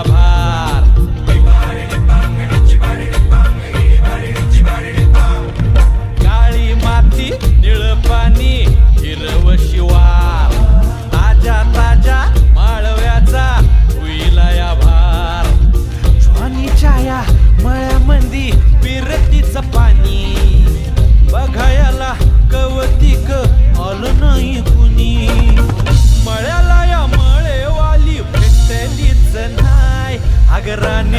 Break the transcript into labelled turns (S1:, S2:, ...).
S1: आभार. काळी माती निळ पाणी हिरव शिवार. ताजा ताजा माळव्याचा हुईला आभार ज्वानी छाया मळ्यामंदी पिरतीचा चपा அகராணி